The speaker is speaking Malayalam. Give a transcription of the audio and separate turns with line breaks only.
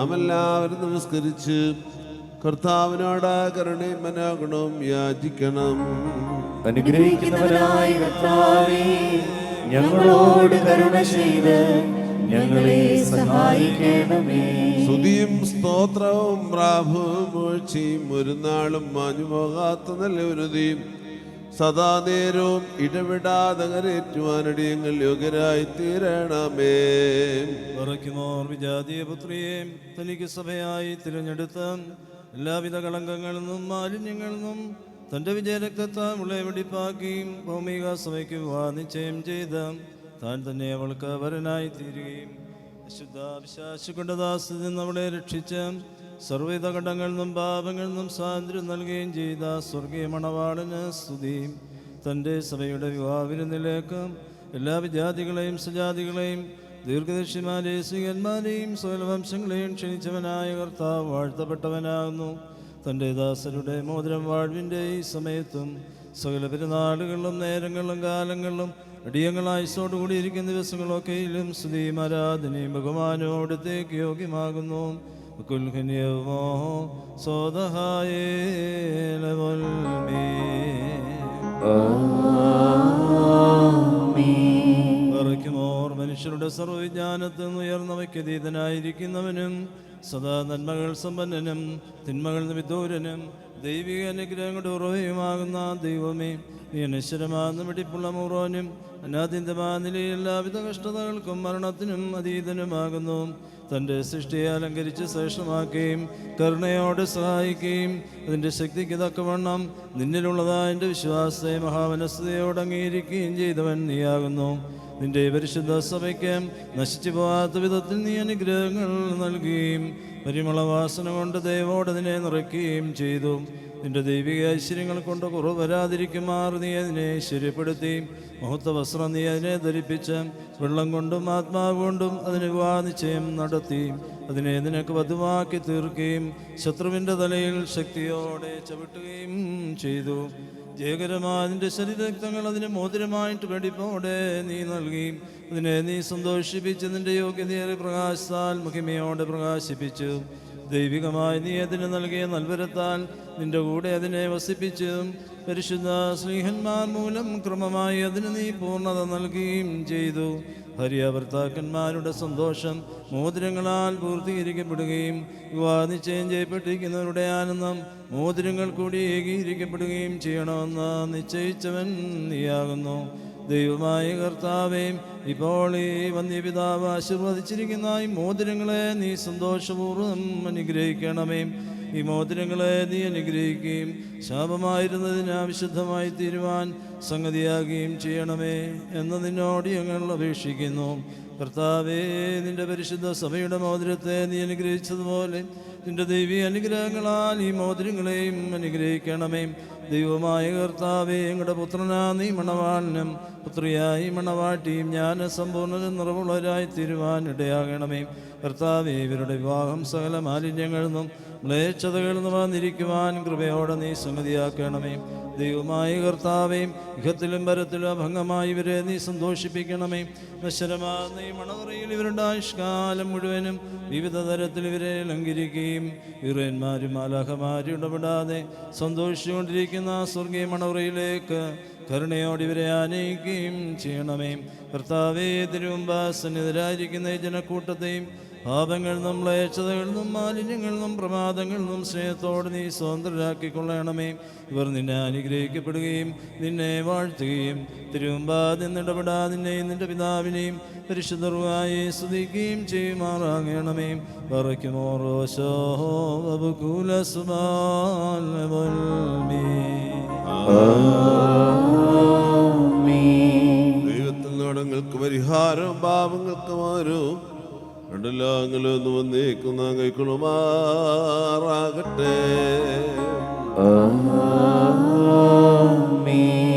നാം എല്ലാവരും നമസ്കരിച്ച് കർത്താവിനോട് കരുണയും മനോഗുണവും യാചിക്കണം.
അനുഗ്രഹിക്കുന്നവനായ കർത്താവേ ഞങ്ങളോട് കരുണ ചെയ്ത് ഞങ്ങളെ സഹായിക്കണമേ.
സ്തുതിയും സ്തോത്രവും പ്രാഭവും വീഴ്ചയും ഒരു നാളും മാഞ്ഞുപോകാത്ത നല്ല ഉന്നതിയും സദാ നേരവും ഇടവിടാതെ കരേറ്റുവാനടിയങ്ങൾ യോഗ്യരായി തീരണമേ
പറയ്ക്കുമോർ വിജാതീയ പുത്രിയെ തനിക്ക് സഭയായി തിരഞ്ഞെടുത്ത എല്ലാവിധ കളങ്കങ്ങളിൽ നിന്നും മാലിന്യങ്ങളിൽ നിന്നും തന്റെ വിജയരക്തത്താൽ മുളെ വെടിപ്പാക്കിയും ഭൗമിക സഭയ്ക്ക് നിശ്ചയം ചെയ്ത താൻ തന്നെ അവൾക്ക് വരനായി തീരുകയും. കൊണ്ട് ദാസത്തിൽ നിന്ന് അവളെ രക്ഷിച്ച സർവവിധ ഘടങ്ങളിൽ നിന്നും പാപങ്ങളിൽ നിന്നും സ്വാതന്ത്ര്യം നൽകുകയും ചെയ്ത സ്വർഗീയ മണവാളന് സ്തുതി. തന്റെ സഭയുടെ വിവാഹവിരുന്നിലേക്ക് എല്ലാ വിജാതികളെയും സജാതികളെയും ദീർഘദർശിമാരെയും സ്വീകന്മാരെയും സ്വലവംശങ്ങളെയും ക്ഷണിച്ചവനായ കർത്താവ് വാഴ്ത്തപ്പെട്ടവനാകുന്നു. തന്റെ ദാസരുടെ മോതിരം വാഴ്വിന്റെ ഈ സമയത്തും സകല പെരുന്നാളുകളിലും നേരങ്ങളിലും കാലങ്ങളിലും അടിയങ്ങളായുസോടുകൂടി കൂടിയിരിക്കുന്ന ദിവസങ്ങളൊക്കെയിലും സ്തുതിയും ആരാധനയും ബഹുമാനവും യോഗ്യമാകുന്നു. കുൽഹന്യമോ സ്വതഹായേ പറയ്ക്കുമോർ മനുഷ്യരുടെ സർവവിജ്ഞാനത്തിൽ നിന്ന് ഉയർന്നവയ്ക്ക് അതീതനായിരിക്കുന്നവനും സദാ നന്മകൾ സമ്പന്നനും തിന്മകൾ വിദൂരനും ദൈവിക അനുഗ്രഹങ്ങളുടെ ഉറവയുമാകുന്ന ദൈവമേ നീ അനശ്വരമാകുന്ന വെടിപ്പുള്ള മൂറോനും അനാദ്യന്തമായ നിലയിൽ എല്ലാവിധ കഷ്ടതകൾക്കും മരണത്തിനും അതീതനുമാകുന്നു. തന്റെ സൃഷ്ടിയെ അലങ്കരിച്ച് ശ്രേഷ്ഠമാക്കുകയും കരുണയോടെ സഹായിക്കുകയും അതിന്റെ ശക്തിക്ക് തക്കവണ്ണം നിന്നിലുള്ളതായ എന്റെ വിശ്വാസത്തെ മഹാമനസ്തയോട് അംഗീകരിക്കുകയും ചെയ്തവൻ നീയാകുന്നു. നിന്റെ പരിശുദ്ധ സഭയ്ക്ക് നശിച്ചു പോകാത്ത വിധത്തിൽ നീ അനുഗ്രഹങ്ങൾ നൽകുകയും പരിമളവാസന കൊണ്ട് ദൈവോട് അതിനെ നിറയ്ക്കുകയും ചെയ്തു. നിന്റെ ദൈവിക ഐശ്വര്യങ്ങൾ കൊണ്ട് കുറവ് വരാതിരിക്കുമാർ നീ അതിനെ ഐശ്വര്യപ്പെടുത്തി മുഹൂർത്ത വസ്ത്രം നീ അതിനെ ധരിപ്പിച്ച് വെള്ളം കൊണ്ടും ആത്മാവ് കൊണ്ടും അതിന് വിവാഹ നടത്തി. അതിനെ നിനക്ക് വധുവാക്കി തീർക്കുകയും ശത്രുവിന്റെ തലയിൽ ശക്തിയോടെ ചവിട്ടുകയും ചെയ്തു. ജയകരമായ നിന്റെ ശരീരരക്തങ്ങൾ അതിന് മോതിരമായിട്ട് വെടിപ്പോടെ നീ നൽകി. അതിനെ നീ സന്തോഷിപ്പിച്ച് നിന്റെ യോഗ്യതയേറെ പ്രകാശത്താൽ മഹിമയോടെ പ്രകാശിപ്പിച്ചു. ദൈവികമായി നീ അതിന് നൽകിയ നൽവരത്താൽ നിന്റെ കൂടെ അതിനെ വസിപ്പിച്ചതും പരിശുദ്ധ സ്നേഹന്മാർ മൂലം ക്രമമായി അതിന് നീ പൂർണത നൽകുകയും ചെയ്തു. ഹരിയഭർത്താക്കന്മാരുടെ സന്തോഷം മോതിരങ്ങളാൽ പൂർത്തീകരിക്കപ്പെടുകയും വിവാഹ നിശ്ചയം ചെയ്യപ്പെട്ടിരിക്കുന്നവരുടെ ആനന്ദം മോതിരങ്ങൾ കൂടി ഏകീകരിക്കപ്പെടുകയും ചെയ്യണമെന്ന് നിശ്ചയിച്ചവൻ നീയാകുന്നു. ദൈവമായ കർത്താവേ ഇപ്പോൾ ഈ വന്യപിതാവ് ആശീർവദിച്ചിരിക്കുന്ന ഈ മോതിരങ്ങളെ നീ സന്തോഷപൂർവം അനുഗ്രഹിക്കണമേ. ഈ മോതിരങ്ങളെ നീ അനുഗ്രഹിക്കുകയും ശാപമായിരുന്നതിന് തീരുവാൻ സംഗതിയാകുകയും ചെയ്യണമേ എന്ന് നിന്നോട് ഞങ്ങൾ അപേക്ഷിക്കുന്നു. കർത്താവേ നിന്റെ പരിശുദ്ധ സഭയുടെ മോതിരത്തെ നീ അനുഗ്രഹിച്ചതുപോലെ നിന്റെ ദൈവീ അനുഗ്രഹങ്ങളാൽ ഈ മോതിരങ്ങളെയും അനുഗ്രഹിക്കണമേ. ദൈവമായ കർത്താവേ ഞങ്ങളുടെ പുത്രനാ നീ മണവാളനും പുത്രിയായി മണവാട്ടിയും ഞാൻ സമ്പൂർണനും നിറവുള്ളവരായി തീരുവാനിടയാകണമേ കർത്താവേ ഇവരുടെ വിവാഹം സകല മാലിന്യങ്ങളിൽ നിന്നും മ്ലേച്ഛതകളിൽ നിന്നും വന്നിരിക്കുവാൻ കൃപയോടെ നീ സംഗതിയാക്കണമേ ദൈവമായ കർത്താവേയും ഇഹത്തിലും പരത്തിലും അഭംഗമായി ഇവരെ നീ സന്തോഷിപ്പിക്കണമേ. നശ്വരമാകുന്ന ഈ മണവറയിൽ ഇവരുടെ ആയുഷ്കാലം മുഴുവനും വിവിധ തരത്തിൽ ഇവരെ ലംഘിക്കുകയും ഇറയന്മാരും അലഹമാരും ഇടപെടാതെ സന്തോഷിച്ചുകൊണ്ടിരിക്കുന്ന സ്വർഗീയ മണവറയിലേക്ക് കരുണയോടെ ഇവരെ ആനയിക്കുകയും ചെയ്യണമേ. കർത്താവേ തിരുവമ്പാസന്നിതരായിരിക്കുന്ന ജനക്കൂട്ടത്തെയും പാപങ്ങളിൽ നിന്നും ലേച്ഛതകളിൽ നിന്നും മാലിന്യങ്ങളിൽ നിന്നും പ്രമാദങ്ങളിൽ നിന്നും സ്നേഹത്തോട് നീ സ്വതന്ത്രരാക്കിക്കൊള്ളണമേ. ഇവർ നിന്നെ അനുഗ്രഹിക്കപ്പെടുകയും നിന്നെ വാഴ്ത്തുകയും തിരുവമ്പാ നിന്നിടപെടാ നിന്നെയും നിന്റെ പിതാവിനെയും പരിശുദ്ധർവായി സ്തുതിക്കുകയും ചെയ്യുമാറാകണമേ. പറയ്ക്കുമോ റോശോ
ദൈവത്തിൽ രണ്ടെല്ലാങ്ങളും ഒന്ന് വന്നേക്കുന്ന കൈക്കൊള്ളുമാറാകട്ടെ
ആമേൻ.